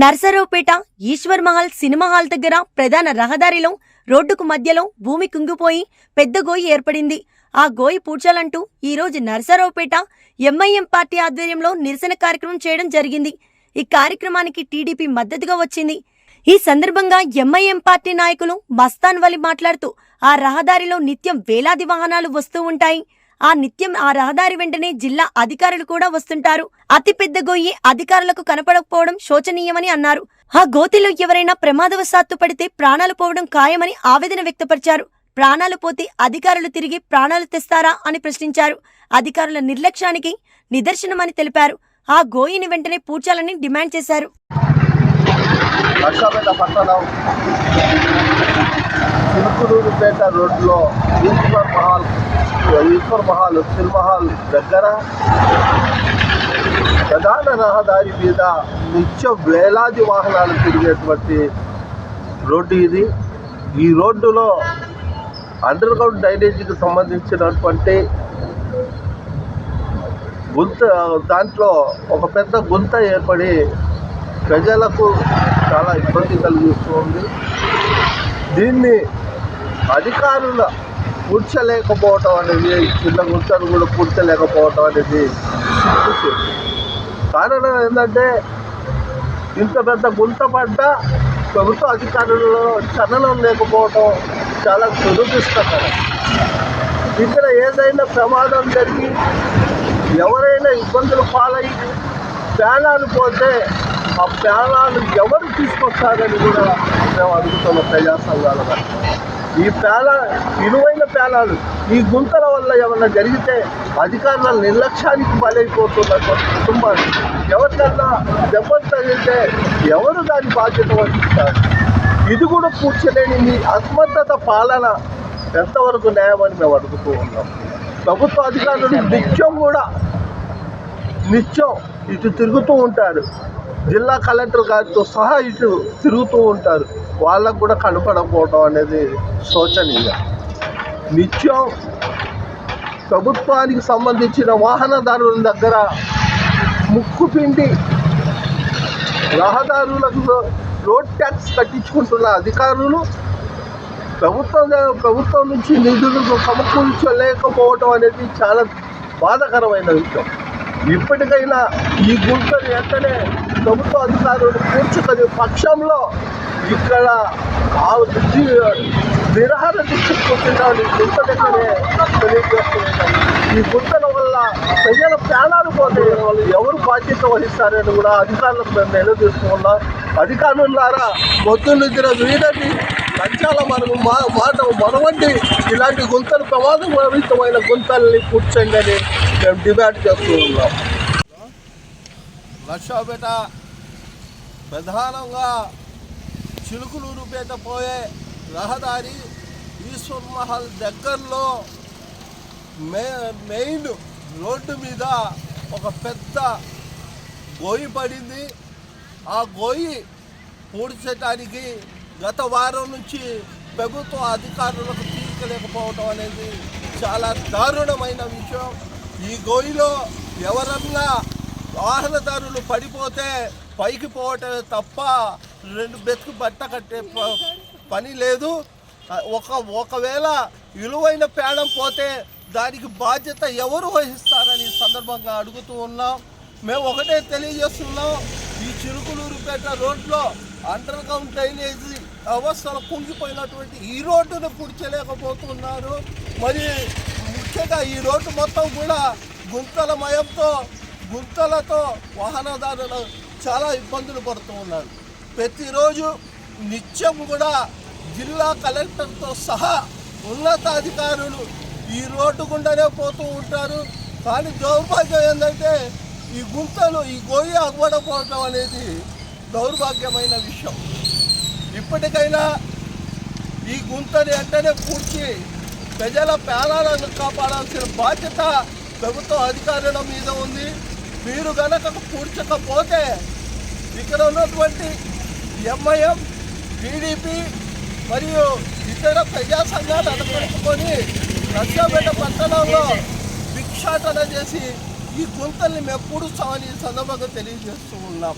Narasaraopet Eshwar Mahal cinema hall దగ్గర ప్రధాన రహదారిలో రోడ్డుకు మధ్యలో భూమి కుంగిపోయి పెద్ద గోయి ఏర్పడింది. ఆ గోయి పూడ్చాలంటూ ఈ రోజు నర్సరావుపేట ఎంఐఎం పార్టీ ఆధ్వర్యంలో నిరసన కార్యక్రమం చేయడం జరిగింది. ఈ కార్యక్రమానికి టీడీపీ మద్దతుగా వచ్చింది. ఈ సందర్భంగా ఎంఐఎం పార్టీ నాయకులు మస్తాన్ వలి మాట్లాడుతూ ఆ రహదారిలో నిత్యం వేలాది వాహనాలు వస్తూ ఉంటాయి. ఆ నిత్యం ఆ రహదారి వెంటనే జిల్లా అధికారులు కూడా వస్తుంటారు. అతి పెద్ద గొయ్యి అధికారులకు కనపడకపోవడం శోచనీయమని అన్నారు. ఆ గోతిలో ఎవరైనా ప్రమాదవశాత్తు పడితే ప్రాణాలు పోవడం ఖాయమని ఆవేదన వ్యక్తపరిచారు. ప్రాణాలు పోతే అధికారులు తిరిగి ప్రాణాలు తెస్తారా అని ప్రశ్నించారు. అధికారుల నిర్లక్ష్యానికి నిదర్శనమని తెలిపారు. ఆ గోయిని వెంటనే పూడ్చాలని డిమాండ్ చేశారు. లక్షపేట రోడ్లో ఈశ్వర్ మహల్ ఈశ్వర్ మహల్ సిల్మహల్ దగ్గర ప్రధాన రహదారి మీద నిత్యం వేలాది వాహనాలు తిరిగేటువంటి రోడ్డు ఇది. ఈ రోడ్డులో అండర్ గ్రౌండ్ డ్రైనేజీకి సంబంధించినటువంటి గుంత దాంట్లో ఒక పెద్ద గుంత ఏర్పడి ప్రజలకు చాలా ఇబ్బంది కలిగిస్తుంది. దీన్ని అధికారుల కూర్చలేకపోవటం అనేది చిన్న గుంతను కూడా కూర్చలేకపోవటం అనేది కారణం ఏంటంటే ఇంత పెద్ద గుంత పడ్డ ప్రభుత్వ అధికారులలో చలనం లేకపోవటం చాలా దురదృష్టకరం. ఇక్కడ ఏదైనా ప్రమాదం జరిగి ఎవరైనా ఇబ్బందులు పాలై ప్రాణాలు పోతే ఆ ప్రాణాలు ఎవరు తీసుకొస్తారని కూడా మేము అడుగుతున్నాం ప్రజా సంఘాల ఈ ప్రాణ విలువైన ప్రాణాలు ఈ గుంతల వల్ల ఏమన్నా జరిగితే అధికారుల నిర్లక్ష్యానికి బలైపోతున్న కుటుంబాలు ఎవరికన్నా దెబ్బలు తగిలితే ఎవరు దాని బాధ్యత వహిస్తారు? ఇది కూడా కూర్చోలేని మీ అసమర్థత పాలన ఎంతవరకు న్యాయమని మేము అడుగుతూ ఉన్నాం. ప్రభుత్వ అధికారులు నిత్యం కూడా నిత్యం ఇటు తిరుగుతూ ఉంటారు. జిల్లా కలెక్టర్ గారితో సహా ఇటు తిరుగుతూ ఉంటారు. వాళ్ళకు కూడా కనపడకపోవడం అనేది శోచనీయం. నిత్యం ప్రభుత్వానికి సంబంధించిన వాహనదారుల దగ్గర ముక్కు పిండి రహదారులకు రోడ్ ట్యాక్స్ కట్టించుకుంటున్న అధికారులు ప్రభుత్వం ప్రభుత్వం నుంచి నిధులు సమకూర్చలేకపోవడం అనేది చాలా బాధాకరమైన విషయం. ఇప్పటికైనా ఈ గుంటను వెంటనే ప్రభుత్వ అధికారులు కూర్చుకొని పక్షంలో ఇక్కడ ఆ జీ- నిరాహార దీక్ష కూర్చుంటామని గుంట దగ్గరే ఈ గుంటల వల్ల ప్రజల ప్రాణాలు పోతే ఎవరు బాధ్యత వహిస్తారని కూడా అధికారులకు మేము నిలదీస్తున్నాం అధికారులారా మొత్తం నిద్ర వీడని లంచాల మనము మా మాట మనవంటి ఇలాంటి గుంతలు ప్రమాదపరితమైన గుంతల్ని కూర్చోండి మేము డిమాండ్ చేస్తూ ఉన్నాం. లక్షపేట ప్రధానంగా చిలుకులూరుపేట పోయే రహదారి ఈశ్వర్ మహల్ దగ్గరలో మే మెయిన్ రోడ్డు మీద ఒక పెద్ద గోయి పడింది. ఆ గోయి పూడ్చడానికి గత వారం నుంచి ప్రభుత్వ అధికారులకు తీర్చలేకపోవడం అనేది చాలా దారుణమైన విషయం. ఈ గోయిలో ఎవరన్నా వాహనదారులు పడిపోతే పైకి పోవటమే తప్ప రెండు బెతుకు బట్ట కట్టే ప- పని లేదు. ఒక ఒకవేళ విలువైన పేడం పోతే దానికి బాధ్యత ఎవరు వహిస్తారని సందర్భంగా అడుగుతూ ఉన్నాం. మేము ఒకటే తెలియజేస్తున్నాం. ఈ చిరుకులూరుపేట రోడ్లో అండర్ గ్రౌండ్ డ్రైనేజీ అవస్థలు కుంగిపోయినటువంటి ఈ రోడ్డును పుడిచలేకపోతున్నారు. మరి ముఖ్యంగా ఈ రోడ్డు మొత్తం కూడా గుంతల మయంతో గుంతలతో వాహనదారులు చాలా ఇబ్బందులు పడుతూ ఉన్నారు. ప్రతిరోజు నిత్యం కూడా జిల్లా కలెక్టర్తో సహా ఉన్నతాధికారులు ఈ రోడ్డు గుండానే పోతూ ఉంటారు. కానీ దౌర్భాగ్యం ఏంటంటే ఈ గుంతలు ఈ గోయి అవ్వకపోవటం అనేది దౌర్భాగ్యమైన విషయం. ఇప్పటికైనా ఈ గుంతని వెంటనే పూడ్చి ప్రజల ప్రాణాలను కాపాడాల్సిన బాధ్యత ప్రభుత్వ అధికారుల మీద ఉంది. మీరు గనక పూడ్చకపోతే ఇక్కడ ఉన్నటువంటి ఎంఐఎం టీడీపీ మరియు ఇతర ప్రజా సంఘాలు అనుకరించుకొని నర్సాపేట పట్టణంలో భిక్షాటన చేసి ఈ గుంతల్ని మేము పూడుస్తామని ఈ సందర్భంగా తెలియజేస్తూ ఉన్నాం.